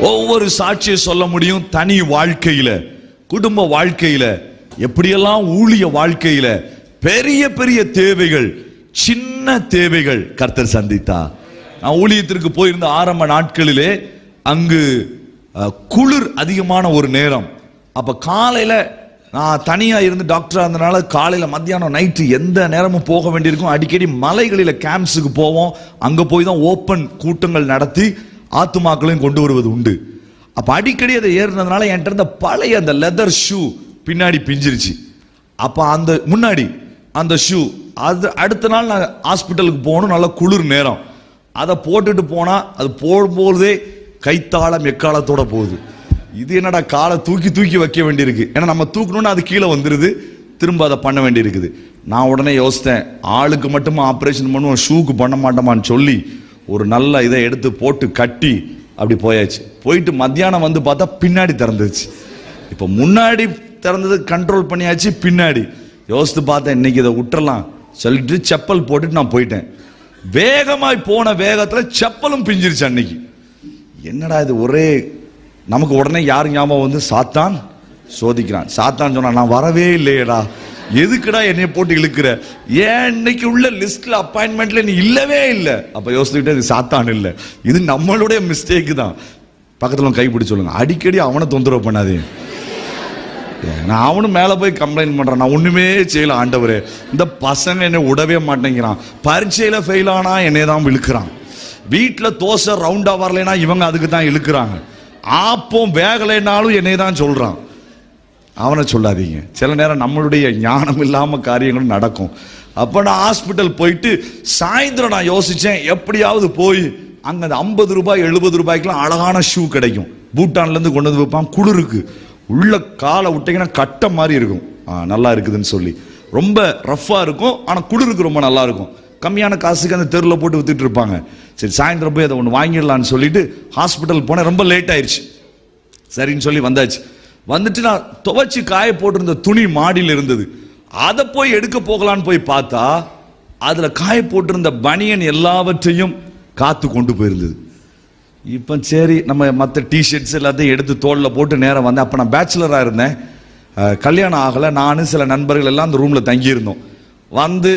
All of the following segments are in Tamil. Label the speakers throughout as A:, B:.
A: ஒவ்வொரு சாட்சியை சொல்ல முடியும் தனி வாழ்க்கையில குடும்ப வாழ்க்கையில எப்படியெல்லாம் ஊழிய வாழ்க்கையில பெரிய பெரிய தேவைகள் சின்ன தேவைகள் கர்த்தர் சந்தித்தா. நான் ஊழியத்திற்கு போயிருந்த ஆரம்ப நாட்களிலே அங்கு குளிர் அதிகமான ஒரு நேரம். அப்ப காலையில நான் தனியா இருந்து டாக்டரா இருந்தனால காலையில மத்தியானம் நைட்டு எந்த நேரமும் போக வேண்டியிருக்கும். அடிக்கடி மலைகளில கேம்ப்ஸுக்கு போவோம். அங்க போய் தான் ஓப்பன் கூட்டங்கள் நடத்தி ஆத்துமாக்களையும் கொண்டு வருவது உண்டு. அப்போ அடிக்கடி அதை ஏறினதுனால என்கிட்ட இருந்த பழைய அந்த லெதர் ஷூ பின்னாடி பிஞ்சிருச்சு. அப்போ அந்த முன்னாடி அந்த ஷூ அது அடுத்த நாள் நான் ஹாஸ்பிட்டலுக்கு போகணும் நல்ல குளிர் நேரம். அதை போட்டுட்டு போனால் அது போடும்போதே கைத்தாளம் எக்காலத்தோட போகுது. இது என்னடா காலை தூக்கி தூக்கி வைக்க வேண்டியிருக்கு. ஏன்னா நம்ம தூக்கணும்னு அது கீழே வந்துடுது திரும்ப அதை பண்ண வேண்டியிருக்குது. நான் உடனே யோசித்தேன் ஆளுக்கு மட்டுமா ஆப்ரேஷன் பண்ணுவோம் ஷூக்கு பண்ண மாட்டோமான்னு சொல்லி ஒரு நல்ல இதை எடுத்து போட்டு கட்டி அப்படி போயாச்சு. போயிட்டு மத்தியானம் வந்து பார்த்தா பின்னாடி திறந்துச்சு இப்போ முன்னாடி திறந்தது கண்ட்ரோல் பண்ணியாச்சு பின்னாடி. யோசித்து பார்த்தேன் இன்னைக்கு இதை விட்டுறலாம் சொல்லிட்டு செப்பல் போட்டுட்டு நான் போயிட்டேன். வேகமாய் போன வேகத்தில் செப்பலும் பிஞ்சிருச்சு அன்னைக்கு. என்னடா இது ஒரே நமக்கு உடனே யார் ஞாபகம் வந்து சாத்தான்? சோதிக்கிறான். சாத்தான் சொன்னான் நான் வரவே இல்லையேடா. எதுக்குடா என்னைய போட்டு இழுக்கிற? ஏன் இன்னைக்கு உள்ள லிஸ்ட்ல அப்பாயின்மெண்ட்ல நீ இல்லவே இல்லை? அப்ப யோசிச்சுக்கிட்டே இது சாத்தான் இல்லை. இது நம்மளுடைய மிஸ்டேக் தான். பக்கத்துல கை பிடிச்சு சொல்லுங்க. அடிக்கடி அவனை தொந்தரவு பண்ணாதே. நான் அவனும் மேலே போய் கம்ப்ளைண்ட் பண்ணுறான் நான் ஒன்றுமே செய்யல ஆண்டவர். இந்த பசங்க என்னை விடவே மாட்டேங்கிறான். பரீட்சையில் ஃபெயில் ஆனால் என்னை தான் இழுக்கிறான் வீட்டில் தோசை ரவுண்டாக வரலைன்னா இவங்க அதுக்கு தான் இழுக்கிறாங்க. ஆப்பம் வேகலைனாலும் என்னை தான் சொல்கிறான் அவனை சொல்லாதீங்க. சில நேரம் நம்மளுடைய ஞானம் இல்லாமல் காரியங்களும் நடக்கும். அப்போ நான் ஹாஸ்பிட்டல் போயிட்டு சாயந்தரம் நான் யோசித்தேன் எப்படியாவது போய் அங்கே அந்த ஐம்பது ரூபாய் எழுபது ரூபாய்க்குலாம் அழகான ஷூ கிடைக்கும். பூட்டான்லேருந்து கொண்டு வந்து வைப்பான் குளிருக்கு உள்ள காலை விட்டீங்கன்னா கட்ட மாதிரி இருக்கும். நல்லா இருக்குதுன்னு சொல்லி. ரொம்ப ரஃப்பாக இருக்கும் ஆனால் குளிருக்கு ரொம்ப நல்லா இருக்கும். கம்மியான காசுக்கு அந்த தெருவில் போட்டு வித்துட்டு இருப்பாங்க. சரி சாயந்தரம் போய் அதை ஒன்று வாங்கிடலான்னு சொல்லிட்டு ஹாஸ்பிட்டல் போனேன். ரொம்ப லேட் ஆயிடுச்சு சரின்னு சொல்லி வந்தாச்சு. வந்துட்டு நான் துவைச்சு காய போட்டிருந்த துணி மாடியில் இருந்தது. அதை போய் எடுக்க போகலான்னு போய் பார்த்தா அதில் காய போட்டிருந்த பனியன் எல்லாவற்றையும் காத்து கொண்டு போயிருந்தது. இப்போ சரி நம்ம மற்ற டிஷர்ட்ஸ் எல்லாத்தையும் எடுத்து தோளில் போட்டு நேரம் வந்தேன். அப்போ நான் பேச்சுலராக இருந்தேன். கல்யாணம் ஆகலை. நானும் சில நண்பர்கள் எல்லாம் அந்த ரூமில் தங்கியிருந்தோம். வந்து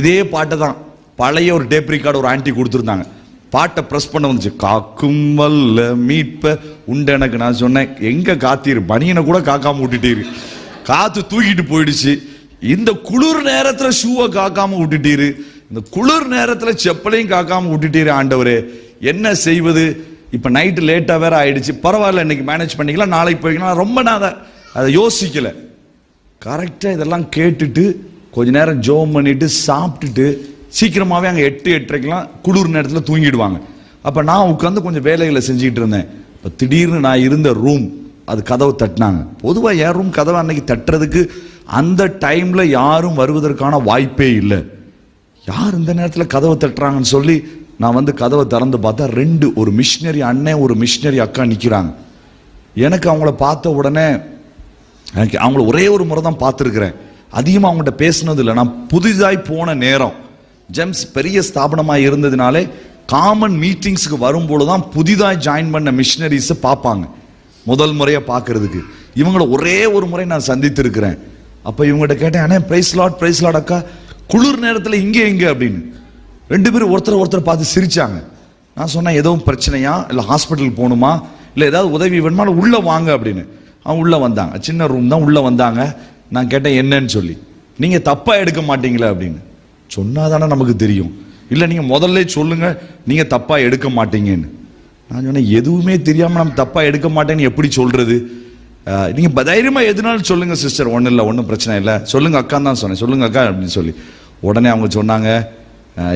A: இதே பாட்டை தான். பழைய ஒரு டேப் ரெக்கார்டு ஒரு ஆன்ட்டி கொடுத்துருந்தாங்க. பாட்டை ப்ரெஸ் பண்ண வந்துச்சு. காக்கும் வல்ல மீட்ப உண்டு எனக்கு நான் சொன்னேன். எங்கே காத்தீரு? பனியனை கூட காக்காம விட்டுட்டீரு. காற்று தூக்கிட்டு போயிடுச்சு. இந்த குளிர் நேரத்தில் ஷூவை காக்காம விட்டுட்டீரு. இந்த குளிர் நேரத்தில் செப்பலையும் காக்காம விட்டுட்டீரு ஆண்டவரே. என்ன செய்வது? இப்போ நைட்டு லேட்டாக வேற ஆயிடுச்சு. பரவாயில்ல இன்னைக்கு மேனேஜ் பண்ணிக்கலாம். நாளைக்கு போய்க்கலாம். ரொம்ப நான் அதை அதை யோசிக்கல இதெல்லாம் கேட்டுட்டு கொஞ்ச நேரம் ஜோம் பண்ணிட்டு சாப்பிட்டுட்டு சீக்கிரமாகவே அங்கே எட்டு எட்டரைக்கெல்லாம் குளிர் நேரத்தில் தூங்கிடுவாங்க. அப்போ நான் உட்காந்து கொஞ்சம் வேலைகளை செஞ்சுக்கிட்டு இருந்தேன். இப்போ திடீர்னு நான் இருந்த ரூம் அது கதவை தட்டினாங்க. பொதுவாக என் ரூம் கதவை அன்னைக்கு தட்டுறதுக்கு அந்த டைமில் யாரும் வருவதற்கான வாய்ப்பே இல்லை. யார் இந்த நேரத்தில் கதவை தட்டுறாங்கன்னு சொல்லி நான் வந்து கதவை திறந்து பார்த்தா ரெண்டு ஒரு மிஷினரி அண்ணன் ஒரு மிஷினரி அக்கா நிற்கிறாங்க எனக்கு அவங்கள பார்த்த உடனே எனக்கு அவங்கள ஒரே ஒரு முறை தான் பார்த்துருக்குறேன். அதிகமாக அவங்கள்ட்ட பேசுனது இல்லை. நான் புதிதாய் போன நேரம். ஜெம்ஸ் பெரிய ஸ்தாபனமாக இருந்ததுனாலே காமன் மீட்டிங்ஸுக்கு வரும்போது தான் புதிதாக ஜாயின் பண்ண மிஷினரிஸை பார்ப்பாங்க. முதல் முறையாக பார்க்கறதுக்கு. இவங்கள ஒரே ஒரு முறை நான் சந்தித்திருக்கிறேன். அப்போ இவங்ககிட்ட கேட்டேன் அண்ணே ப்ரைஸ் லாட் ப்ரைஸ் லாட் அக்கா. குளிர் நேரத்தில் இங்கே எங்கே? அப்படின்னு. ரெண்டு பேரும் ஒருத்தர் ஒருத்தர் பார்த்து சிரிச்சாங்க. நான் சொன்னேன் எதுவும் பிரச்சனையா? இல்லை ஹாஸ்பிட்டல் போகணுமா இல்லை ஏதாவது உதவி வேணுமா இல்லை உள்ளே வாங்க அப்படின்னு. அவங்க உள்ளே வந்தாங்க சின்ன ரூம் தான் உள்ளே வந்தாங்க. நான் கேட்டேன் என்னன்னு சொல்லி. நீங்கள் தப்பாக எடுக்க மாட்டீங்களா அப்படின்னு. சொன்னாதானே நமக்கு தெரியும். இல்லை நீங்கள் முதல்ல சொல்லுங்க நீங்கள் தப்பாக எடுக்க மாட்டீங்கன்னு. நான் சொன்னேன் எதுவுமே தெரியாமல் நம்ம தப்பாக எடுக்க மாட்டேன்னு எப்படி சொல்றது? நீங்கள் தைரியமாக எதுனாலும் சொல்லுங்கள் சிஸ்டர் ஒன்றும் இல்லை ஒன்றும் பிரச்சனை இல்லை. சொல்லுங்க அக்கா தான் சொன்னேன். சொல்லுங்க அக்கா அப்படின்னு சொல்லி. உடனே அவங்க சொன்னாங்க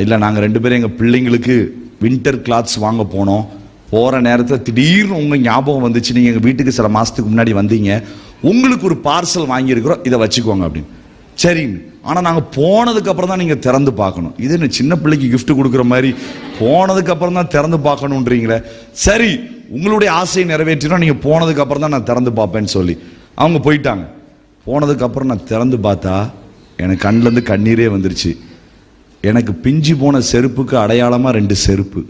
A: இல்லை நாங்கள் ரெண்டு பேரும் எங்கள் பிள்ளைங்களுக்கு வின்டர் கிளாத்ஸ் வாங்க போனோம். போகிற நேரத்தில் திடீர்னு உங்கள் ஞாபகம் வந்துச்சு. நீங்கள் எங்கள் வீட்டுக்கு சில மாதத்துக்கு முன்னாடி வந்தீங்க. உங்களுக்கு ஒரு பார்சல் வாங்கியிருக்கிறோம். இதை வச்சுக்கோங்க அப்படின்னு. சரின்னு. ஆனால் நாங்கள் போனதுக்கப்புறம் தான் நீங்கள் திறந்து பார்க்கணும். இது என்ன சின்ன பிள்ளைக்கு கிஃப்ட் கொடுக்குற மாதிரி? போனதுக்கப்புறம் தான் திறந்து பார்க்கணுன்றீங்களே? சரி உங்களுடைய ஆசையை நிறைவேற்றினா நீங்கள் போனதுக்கப்புறம் தான் நான் திறந்து பார்ப்பேன்னு சொல்லி. அவங்க போயிட்டாங்க. போனதுக்கப்புறம் நான் திறந்து பார்த்தா எனக்கு கண்ணிலேருந்து கண்ணீரே வந்துருச்சு. எனக்கு பிஞ்சு போன செருப்புக்கு அடையாளமாக ரெண்டு செருப்பு.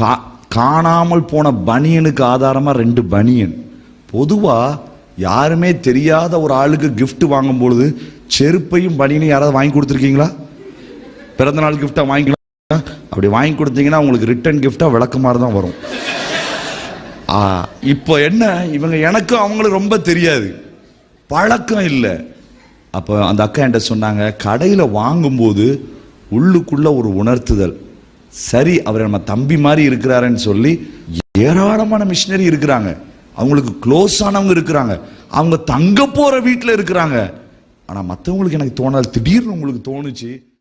A: கா காணாமல் போன பனியனுக்கு ஆதாரமாக ரெண்டு பனியன். பொதுவாக யாருமே தெரியாத ஒரு ஆளுக்கு கிஃப்ட் வாங்கும் பொழுது செருப்பையும் பனியனையும் யாராவது வாங்கி கொடுத்துருக்கீங்களா? பிறந்த நாள் gift-ஆ வாங்கிக்கலாம். அப்படி வாங்கி கொடுத்தீங்கன்னா உங்களுக்கு ரிட்டர்ன் gift-ஆ விளக்கமாறு தான் வரும். ஆ, இப்போ என்ன? இவங்க எனக்கும் அவங்களுக்கு ரொம்ப தெரியாது. பழக்கம் இல்லை. அப்போ அந்த அக்கா என்கிட்ட சொன்னாங்க கடையில் வாங்கும்போது உள்ளுக்குள்ள ஒரு உணர்த்துதல். சரி அவர் நம்ம தம்பி மாதிரி இருக்கிறாருன்னு சொல்லி ஏராளமான மிஷினரி இருக்கிறாங்க. அவங்களுக்கு க்ளோஸ் ஆனவங்க இருக்கிறாங்க. அவங்க தங்க போகிற வீட்டில் இருக்கிறாங்க. ஆனால் மற்றவங்களுக்கு எனக்கு தோணாது. திடீர்னு உங்களுக்கு தோணுச்சு